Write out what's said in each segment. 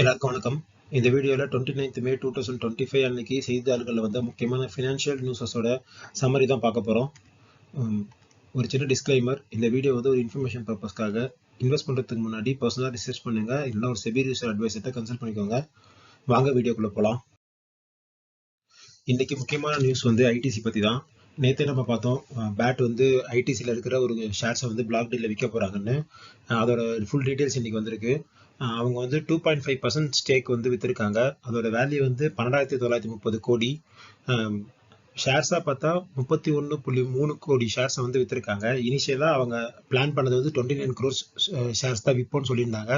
எல்லாருக்கும் வணக்கம். இந்த வீடியோவில் twenty ninth May two thousand twenty five அன்னைக்கு செய்தித்தாள்களில் வந்த முக்கியமான ஃபினான்ஷியல் நியூஸஸோட சம்மரி தான் பார்க்க போகிறோம் ஒரு சின்ன டிஸ்க்ளைமர் இந்த வீடியோ வந்து ஒரு இன்ஃபர்மேஷன் பர்பஸ்க்காக இன்வெஸ்ட் பண்ணுறதுக்கு முன்னாடி பர்சனலாக ரிசர்ச் பண்ணுங்க இல்லைனா ஒரு செபி ரிசர்ச் அட்வைஸத்தை கன்சல்ட் பண்ணிக்கோங்க. வாங்க வீடியோக்குள்ளே போகலாம் இன்றைக்கி முக்கியமான நியூஸ் வந்து ஐடிசி பற்றி தான். நேற்றே நம்ம பார்த்தோம் பேட் வந்து ஐடிசியில் இருக்கிற ஒரு ஷேர்ஸை வந்து பிளாக் டீலில் விற்க போகிறாங்கன்னு அதோட ஃபுல் டீட்டெயில்ஸ் இன்றைக்கி வந்திருக்கு. அவங்க வந்து two point five percent stake வந்து விற்றுருக்காங்க அதோட வேல்யூ வந்து பன்னெண்டாயிரத்தி தொள்ளாயிரத்தி முப்பது கோடி. ஷேர்ஸாக பார்த்தா முப்பத்தி ஒன்று புள்ளி மூணு கோடி ஷேர்ஸை வந்து விற்றுருக்காங்க இனிஷியலாக அவங்க பிளான் பண்ணது வந்து டுவெண்ட்டி நைன் க்ரோர்ஸ் ஷேர்ஸ் தான் விற்போன்னு சொல்லியிருந்தாங்க.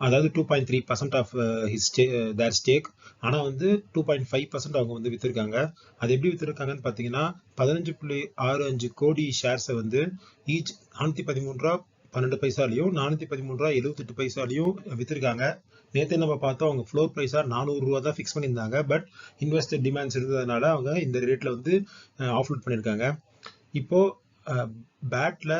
அதாவது two point three percent of his stay their stake ஆனால் வந்து டூ பாயிண்ட் ஃபைவ் பர்சன்ட் அவங்க வந்து விற்றுருக்காங்க அது எப்படி விற்றுருக்காங்கன்னு பார்த்தீங்கன்னா பதினஞ்சு புள்ளி ஆறு அஞ்சு கோடி ஷேர்ஸை வந்து ஈச் நானூற்றி பதிமூணு ரூபா பன்னெண்டு பைசாலையும் நானூற்றி பதிமூணு ரூபா எழுபத்தெட்டு பைசாலையும் விற்றுருக்காங்க நேற்று நம்ம பார்த்தோம் அவங்க ஃப்ளோர் ப்ரைஸாக நானூறு ரூபா தான் ஃபிக்ஸ் பண்ணியிருந்தாங்க. பட் இன்வெஸ்டர் டிமாண்ட்ஸ் இருந்ததுனால அவங்க இந்த ரேட்டில் வந்து ஆஃப்லோட் பண்ணியிருக்காங்க. இப்போ பேட்டில்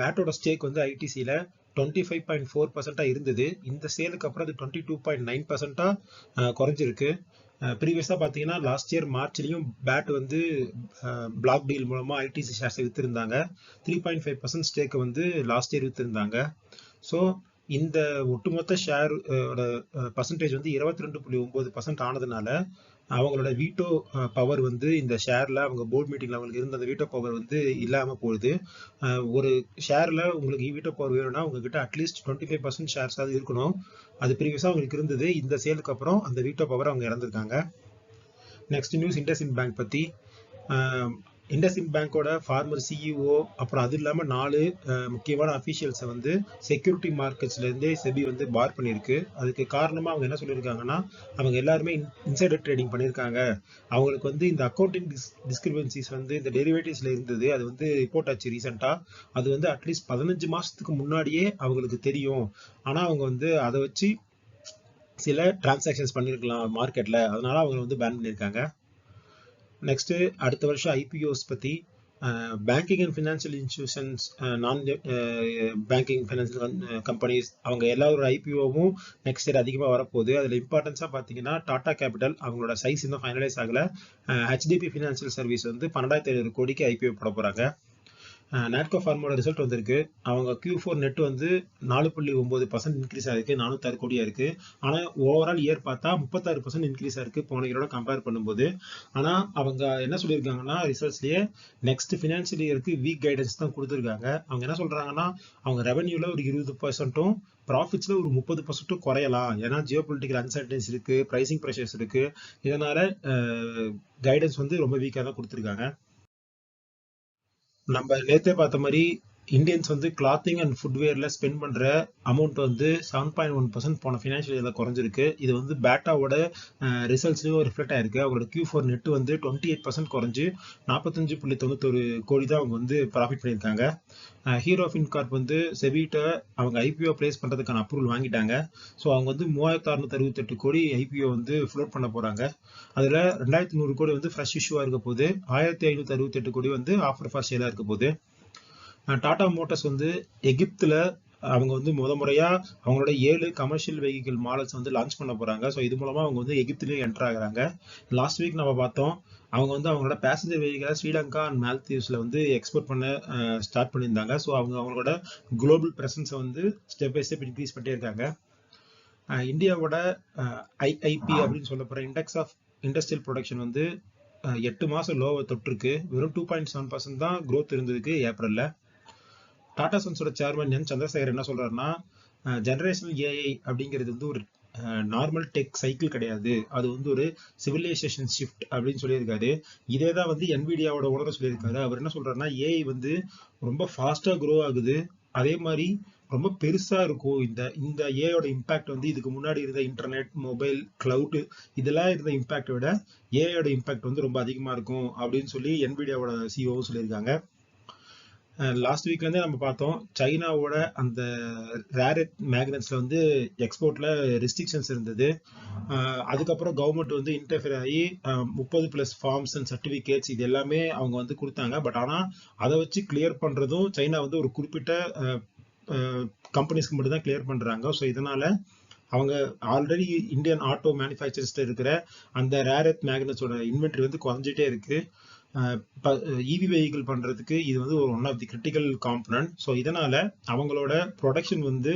பேட்டோட ஸ்டேக் வந்து ஐடிசியில் டுவெண்ட்டி ஃபைவ் பாயிண்ட் ஃபோர் பர்சென்ட்டாக இருந்தது. இந்த சேலுக்கு அப்புறம் அது டுவெண்ட்டி டூ பாயிண்ட் நைன் பர்சென்ட்டாக குறைஞ்சிருக்கு. ப்ரீவியஸாக பார்த்தீங்கன்னா லாஸ்ட் இயர் மார்ச்லேயும் பேட் வந்து பிளாக் டீல் மூலமாக ஐடிசி ஷேர்ஸை விற்றுருந்தாங்க த்ரீ பாயிண்ட் ஃபைவ் பர்சன்ட் ஸ்டேக்கை வந்து லாஸ்ட் இயர் விற்றுருந்தாங்க ஸோ இந்த ஒட்டுமொத்த ஷேர் பர்சன்டேஜ் வந்து இருபத்தி ரெண்டு புள்ளி ஒம்பது பர்சன்ட் ஆனதுனால அவங்களோட வீட்டோ பவர் வந்து இந்த ஷேர்ல அவங்க போர்ட் மீட்டிங்ல அவங்களுக்கு இருந்த அந்த வீட்டோ பவர் வந்து இல்லாம போகுது. ஒரு ஷேர்ல உங்களுக்கு வீட்டோ பவர் வேணும்னா உங்ககிட்ட at least twenty five percent shares அது இருக்கணும். அது ப்ரீவியஸாக அவங்களுக்கு இருந்தது. இந்த சேலுக்கு அப்புறம் அந்த வீட்டோ பவர் அவங்க இறந்துருக்காங்க. நெக்ஸ்ட் நியூஸ் இண்டஸ்இன் பேங்க் பத்தி. இண்டஸ்இன் பேங்கோட ஃபார்மர் சிஇஓ அப்புறம் அது இல்லாமல் நாலு முக்கியமான அஃபீஷியல்ஸை வந்து செக்யூரிட்டி மார்க்கெட்ஸ்லேருந்தே செபி வந்து பார் பண்ணியிருக்கு அதுக்கு காரணமாக அவங்க என்ன சொல்லியிருக்காங்கன்னா அவங்க எல்லாருமே இன்சைடர் ட்ரேடிங் பண்ணியிருக்காங்க. அவங்களுக்கு வந்து இந்த அக்கௌண்டிங் டிஸ் டிஸ்கிரிபன்சிஸ் வந்து இந்த டெரிவேட்டிவ்ஸில் இருந்தது அது வந்து ரிப்போர்ட் ஆச்சு ரீசெண்டாக அது வந்து அட்லீஸ்ட் பதினஞ்சு மாதத்துக்கு முன்னாடியே அவங்களுக்கு தெரியும். ஆனால் அவங்க வந்து அதை வச்சு சில டிரான்சாக்ஷன்ஸ் பண்ணியிருக்கலாம் மார்க்கெட்டில் அதனால அவங்க வந்து பேன் பண்ணியிருக்காங்க. நெக்ஸ்ட் அடுத்த வருஷம் ஐபிஓஸ் பத்தி பேங்கிங் அண்ட் ஃபினான்ஷியல் இன்ஸ்டியூஷன்ஸ் நான் பேங்கிங் ஃபினான்ஷியல் கம்பெனிஸ் அவங்க எல்லாரோட ஐபிஓவும் நெக்ஸ்ட் இயர் அதிகமாக வரப்போகுது. அதில் இம்பார்ட்டன்ஸாக பார்த்தீங்கன்னா டாடா கேபிட்டல் அவங்களோட சைஸ் இன்னும் ஃபைனலைஸ் ஆகலை. ஹெச்டிபி ஃபினான்ஷியல் சர்வீஸ் வந்து பன்னெண்டாயிரத்தி ஐநூறு கோடிக்கு ஐபிஓ போட போகிறாங்க நாட்கோ ஃபார்மோட ரிசல்ட் வந்திருக்கு. அவங்க கியூ ஃபோர் நெட் வந்து நாலு புள்ளி ஒம்பது பர்சன்ட் இன்க்ரீஸ் ஆயிருக்கு. நானூத்தாறு கோடியாக இருக்கு. ஆனால் ஓவரால் இயர் பார்த்தா முப்பத்தாறு பர்சன்ட் இன்க்ரீஸ் ஆயிருக்கு போன இயரோட கம்பேர் பண்ணும்போது. ஆனால் அவங்க என்ன சொல்லியிருக்காங்கன்னா ரிசல்ட்ஸ்லேயே நெக்ஸ்ட் ஃபினான்ஷியல் இயருக்கு வீக் கைடன்ஸ் தான் கொடுத்துருக்காங்க. அவங்க என்ன சொல்றாங்கன்னா அவங்க ரெவன்யூவில் ஒரு இருபது பர்சன்ட்டும் ப்ராஃபிட்ஸில் ஒரு முப்பது பர்சன்ட்டும் குறையலாம். ஏன்னா ஜியோ பொலிட்டிக்கல் அன்சர்டன்ஸ் இருக்குது ப்ரைசிங் ப்ரெஷர்ஸ் இருக்கு. இதனால் கைடன்ஸ் வந்து ரொம்ப வீக்காக தான் கொடுத்துருக்காங்க. நம்ம நேத்தே பார்த்த மாதிரி இந்தியன்ஸ் வந்து கிளாத்திங் அண்ட் ஃபுட்வேரில் ஸ்பெண்ட் பண்ணுற அமௌண்ட் வந்து செவன் பாயிண்ட் ஒன் பர்சன்ட் போன ஃபினான்ஷியல் இதில் குறைஞ்சிருக்கு. இது வந்து பேட்டாவோட ரிசல்ட்ஸையும் ரிஃப்ளெக்ட் ஆயிருக்கு. அவங்களோட கியூ ஃபோர் நெட் வந்து டுவெண்ட்டி எயிட் பர்சன்ட் குறைஞ்சு நாற்பத்தஞ்சு புள்ளி தொண்ணூத்தொரு கோடி தான் அவங்க வந்து ப்ராஃபிட் பண்ணியிருக்காங்க. ஹீரோ ஃபின்கார்ப் வந்து செவிட்ட அவங்க ஐபிஓ பிளேஸ் பண்ணுறதுக்கான அப்ரூவல் வாங்கிட்டாங்க. ஸோ அவங்க வந்து மூவாயிரத்து அறுநூத்தி அறுபத்தெட்டு கோடி ஐபிஓ வந்து ஃப்ளோட் பண்ண போகிறாங்க அதில் ரெண்டாயிரத்தி நூறு கோடி வந்து ஃப்ரெஷ் இஷ்யூவாக இருக்க போது ஆயிரத்தி ஐநூற்றி அறுபத்தெட்டு கோடி வந்து ஆஃபர் ஃபார் சேலாக இருக்க போகுது. டாடா மோட்டர்ஸ் வந்து எகிப்தில் அவங்க வந்து முத முறையாக அவங்களோட ஏழு கமர்ஷியல் வெஹிக்கிள் மாடல்ஸ் வந்து லான்ச் பண்ண போகிறாங்க ஸோ இது மூலமாக அவங்க வந்து எகிப்திலையும் என்டர் ஆகிறாங்க. லாஸ்ட் வீக் நம்ம பார்த்தோம் அவங்க வந்து அவங்களோட பேசஞ்சர் வெஹிக்கிளை ஸ்ரீலங்கா அண்ட் மால்தீவ்ஸ்ல வந்து எக்ஸ்போர்ட் பண்ண ஸ்டார்ட் பண்ணியிருந்தாங்க. ஸோ அவங்க அவங்களோட குளோபல் ப்ரெசன்ஸை வந்து ஸ்டெப் பை ஸ்டெப் இன்க்ரீஸ் பண்ணிட்டே இருக்காங்க இந்தியாவோட ஐஐபி அப்படின்னு சொல்ல இண்டெக்ஸ் ஆஃப் இண்டஸ்ட்ரியல் ப்ரொடக்ஷன் வந்து எட்டு மாதம் லோவை தொற்றுருக்கு வெறும் டூ பாயிண்ட் செவன் பர்சன்ட் தான் க்ரோத் இருந்ததுக்கு ஏப்ரலில். டாடா சன்ஸோட சேர்மன் என் சந்திரசேகர் என்ன சொல்றாருன்னா ஜெனரேஷனல் ஏஐ அப்படிங்கிறது வந்து ஒரு நார்மல் டெக் சைக்கிள் கிடையாது. அது வந்து ஒரு சிவிலைசேஷன் ஷிஃப்ட் அப்படின்னு சொல்லியிருக்காரு. இதே தான் வந்து என்விடியாவோட உணர சொல்லியிருக்காரு. அவர் என்ன சொல்றாருன்னா ஏஐ வந்து ரொம்ப ஃபாஸ்டா க்ரோ ஆகுது. அதே மாதிரி ரொம்ப பெருசா இருக்கும். இந்த இந்த ஏஐயோட இம்பாக்ட் வந்து இதுக்கு முன்னாடி இருந்த இன்டர்நெட் மொபைல் கிளவுட் இதெல்லாம் இருந்த இம்பாக்டை விட ஏஐயோட இம்பாக்ட் வந்து ரொம்ப அதிகமா இருக்கும் அப்படின்னு சொல்லி என்விடியாவோட சிஓ சொல்லியிருக்காங்க. லாஸ்ட் வீக்லேருந்தே நம்ம பார்த்தோம் சைனாவோட அந்த ரேரட் மேக்னட்ஸில் வந்து எக்ஸ்போர்ட்ல ரெஸ்ட்ரிக்ஷன்ஸ் இருந்தது. அதுக்கப்புறம் கவர்மெண்ட் வந்து இன்டர்ஃபியர் ஆகி முப்பது ப்ளஸ் ஃபார்ம்ஸ் அண்ட் சர்டிஃபிகேட்ஸ் இது எல்லாமே அவங்க வந்து கொடுத்தாங்க. பட் ஆனா அதை வச்சு கிளியர் பண்றதும் சைனா வந்து ஒரு குறிப்பிட்ட கம்பெனிஸ்க்கு மட்டும் தான் கிளியர் பண்றாங்க. ஸோ இதனால அவங்க ஆல்ரெடி இந்தியன் ஆட்டோ மேனுஃபேக்சர்ஸில் இருக்கிற அந்த ரேரத் மேக்னட்ஸோட இன்வென்ட்ரி வந்து குறைஞ்சிட்டே இருக்கு. இவி வெஹிக்கிள் பண்றதுக்கு இது வந்து ஒரு one of the critical component so இதனால அவங்களோட ப்ரொடக்ஷன் வந்து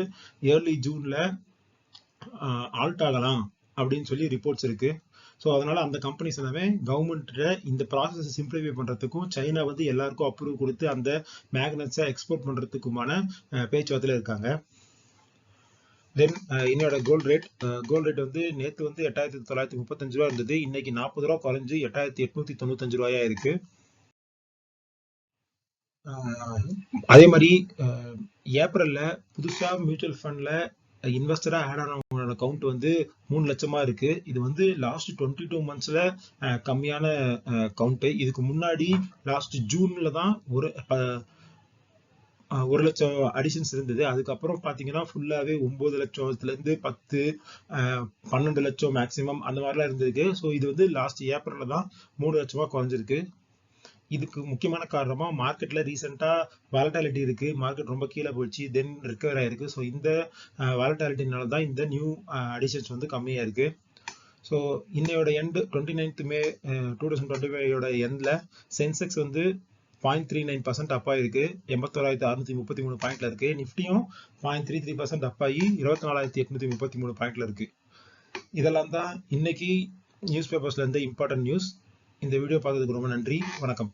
ஏர்லி ஜூன்ல ஆல்ட் ஆகலாம் அப்படின்னு சொல்லி ரிப்போர்ட்ஸ் இருக்கு. ஸோ அதனால அந்த கம்பெனிஸ் எல்லாமே கவர்மெண்ட்டில் இந்த ப்ராசஸை சிம்பிளிஃபை பண்றதுக்கும் சைனா வந்து எல்லாருக்கும் அப்ரூவ் கொடுத்து அந்த மேக்னட்ஸை எக்ஸ்போர்ட் பண்றதுக்குமான பேச்சுவார்த்தையில இருக்காங்க. தென் என்னோட கோல்ட் ரேட் கோல்ட் ரேட் வந்து நேற்று வந்து எட்டாயிரத்தி தொள்ளாயிரத்தி முப்பத்தஞ்சு ரூபா இருந்தது. இன்னைக்கு நாற்பது ரூபா குறைஞ்சு எட்டாயிரத்தி எட்நூத்தி தொண்ணூத்தஞ்சு ரூபாயா இருக்கு. அதே மாதிரி ஏப்ரல்ல புதுசா மியூச்சுவல் ஃபண்ட்ல இன்வெஸ்டரா ஆட் ஆனவங்களோட கவுண்ட் வந்து மூணு லட்சமா இருக்கு. இது வந்து லாஸ்ட் டுவெண்ட்டி டூ மந்த்ஸ்ல கம்மியான கவுண்ட் இதுக்கு முன்னாடி லாஸ்ட் ஜூன்ல தான் ஒரு ஒரு லட்சம் அடிஷன்ஸ் இருந்தது. அதுக்கப்புறம் பார்த்தீங்கன்னா ஃபுல்லாகவே ஒம்பது லட்சத்துலேருந்து பத்து பன்னெண்டு லட்சம் மேக்சிமம் அந்த மாதிரிலாம் இருந்திருக்கு. ஸோ இது வந்து லாஸ்ட் ஏப்ரலில் தான் மூணு லட்சமாக குறைஞ்சிருக்கு. இதுக்கு முக்கியமான காரணமாக மார்க்கெட்டில் ரீசெண்டாக வாலட்டாலிட்டி இருக்குது மார்க்கெட் ரொம்ப கீழே போயிடுச்சு தென் ரிக்கவர் ஆகிருக்கு ஸோ இந்த வாலட்டாலிட்டினால தான் இந்த நியூ அடிஷன்ஸ் வந்து கம்மியாக இருக்குது ஸோ இன்னையோட end twenty ninth May two thousand twenty ஃபைவோட எண்டில் சென்செக்ஸ் வந்து point three nine percent up ஆயிருக்கு. எண்பத்தோராயிரத்தி அறுநூத்தி முப்பத்தி மூணு பாயிண்ட்ல இருக்கு. நிஃப்டியும் point three three percent up ஆகி இருபத்தி நாலாயிரத்தி எட்நூத்தி முப்பத்தி மூணு பாயிண்ட்ல இருக்கு. இதெல்லாம் தான் இன்னைக்கு நியூஸ் பேப்பர்ஸ்ல இருந்த இம்பார்ட்டன்ட் நியூஸ் இந்த வீடியோ பார்த்ததுக்கு ரொம்ப நன்றி. வணக்கம்.